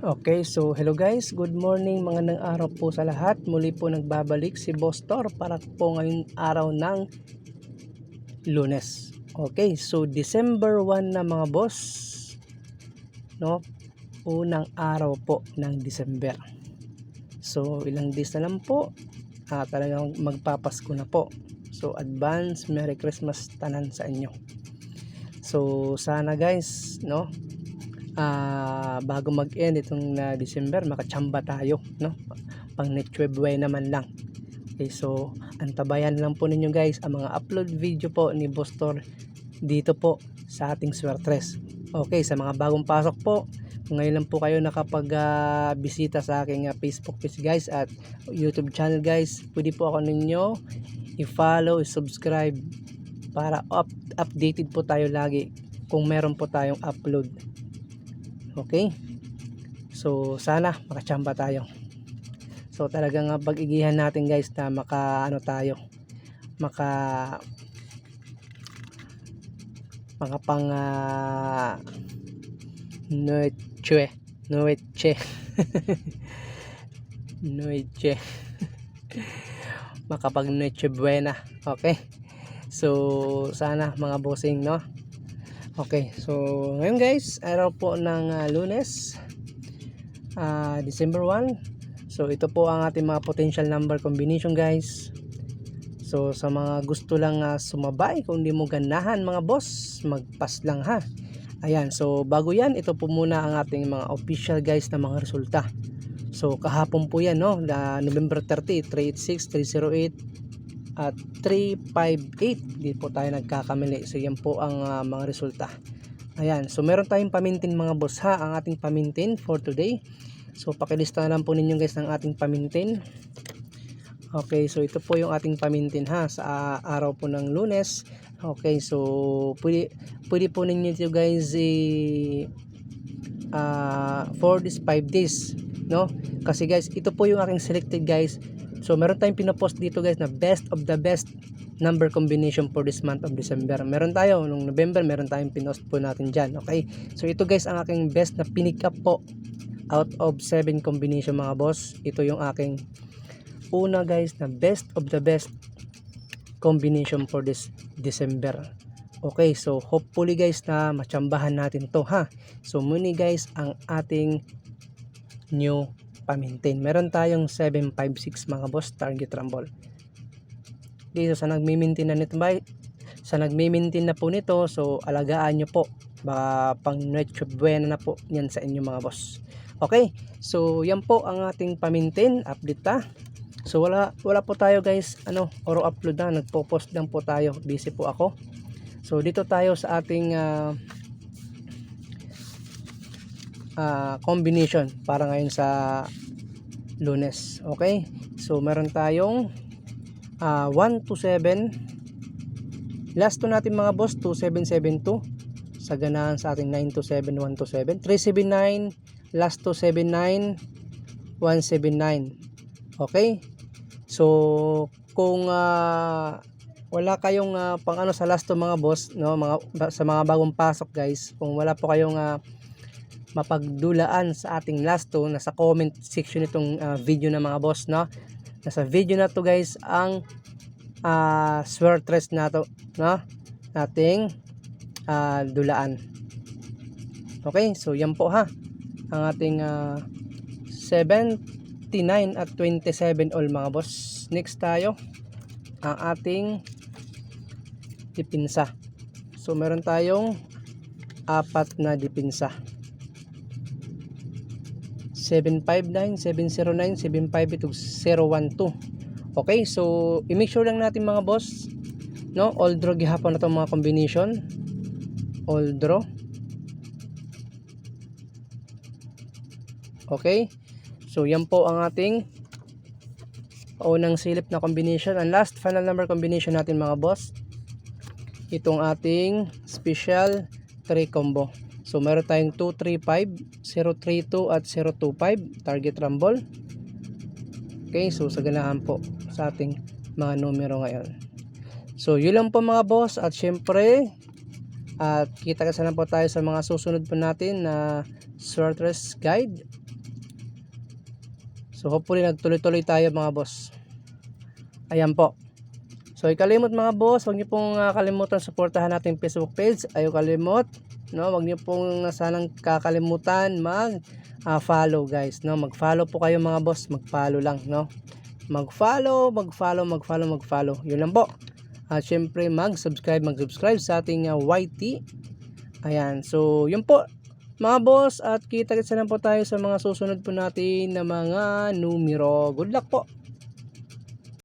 Okay, so hello guys, good morning mga nang araw po sa lahat. Muli po nagbabalik si Boss Tor para po ngayong araw ng lunes. Okay, so December 1 na mga boss. No? Unang araw po ng December. So ilang days na lang po. Ah, talagang magpapasko na po. So advance Merry Christmas tanan sa inyo. So sana guys, no? Ah bago mag-end itong na December makachamba tayo no? Pang next naman lang. Okay so antabayan lang po ninyo guys ang mga upload video po ni Bostor dito po sa ating Swertres. Okay sa mga bagong pasok po ngayon lang po kayo nakapag ah, bisita sa aking ah, Facebook page guys at YouTube channel guys. Pwede po ako ninyo i-follow, i-subscribe para up updated po tayo lagi kung meron po tayong upload Okay? So, sana makachamba tayo. So, talagang pag-igihan natin guys na maka ano tayo. Maka maka pang uh, noche noche noche makapag noche buena okay so sana mga bossing no Okay, so ngayon guys, araw po ng uh, lunes, uh, December 1. So ito po ang ating mga potential number combination guys. So sa mga gusto lang uh, sumabay, kung di mo ganahan mga boss, magpas lang ha. Ayan, so bago yan, ito po muna ang ating mga official guys na mga resulta. So kahapon po yan, no? Na November 30, 386, 308, at 358 di po tayo nagkakamali. So yan po ang uh, mga resulta. Ayan. So meron tayong pamintin mga boss ha? Ang ating pamintin for today. So pakilista na lang po ninyo guys ng ating pamintin. Okay. So ito po yung ating pamintin ha? Sa uh, araw po ng lunes. Okay. So pwede, pwede po ninyo ito guys i uh, for this 5 days no? Kasi guys ito po yung aking selected guys So meron tayong pinopost dito guys na best of the best number combination for this month of December. Meron tayo nung November, meron tayong pinost po natin dyan. Okay? So ito guys ang aking best na pinick up po out of 7 combination mga boss. Ito yung aking una guys na best of the best combination for this December. Okay, so hopefully guys na machambahan natin to ha. So muni guys ang ating new pa-maintain. Meron tayong 756 mga boss target rumble. Dito sa nagmi-maintain na nito ba, sa nagmi-maintain na po nito, so alagaan nyo po. Baka pang Noche Buena na po yan sa inyo mga boss. Okay, so yan po ang ating pa-maintain update ta. So wala wala po tayo guys, ano, oro upload na, nagpo-post lang po tayo. Busy po ako. So dito tayo sa ating uh, uh, combination para ngayon sa lunes okay? So meron tayong uh, 1 to 7 last to natin mga boss 2772 sa ganahan sa ating 9 to 7 1 to 7 379 last to 79 179 okay? So kung uh, wala kayong uh, pang ano sa last to mga boss no? Mga sa mga bagong pasok guys. Kung wala po kayong uh, mapagdulaan sa ating last to nasa comment section itong uh, video na mga boss no? Nasa video na to guys ang uh, swear trust na to no? Nating uh, dulaan. Okay so yan po ha? Ang ating uh, 79 at 27 all mga boss. Next tayo. Ang ating dipinsa. So meron tayong apat na dipinsa 759, 709, 752, 012. Okay, so i-make sure lang natin mga boss, no? All draw gihapon na itong mga combination. All draw. Okay? So yan po ang ating unang silip na combination. Ang last final number combination natin mga boss. Itong ating special 3 combo. So meron tayong 235, 032 at 025 target rumble. Okay, so sa ganahan po sa ating mga numero ngayon. So yun lang po mga boss at syempre At kita kasi na po tayo sa mga susunod po natin na short rest guide. So hopefully nagtuloy-tuloy tayo mga boss. Ayan po. So ikalimot mga boss, huwag niyo pong ah, kalimutan suportahan natin Facebook page. Ayaw kalimot, no? Huwag niyo pong sanang kakalimutan mag ah, follow guys, no? Mag-follow po kayo mga boss, mag-follow lang, no? Mag-follow, mag-follow, mag-follow, mag-follow. Yun lang po. At syempre mag-subscribe, mag-subscribe sa ating ah, YT. Ayan, so yun po mga boss at kita-kitsa na po tayo sa mga susunod po natin na mga numero. Good luck po!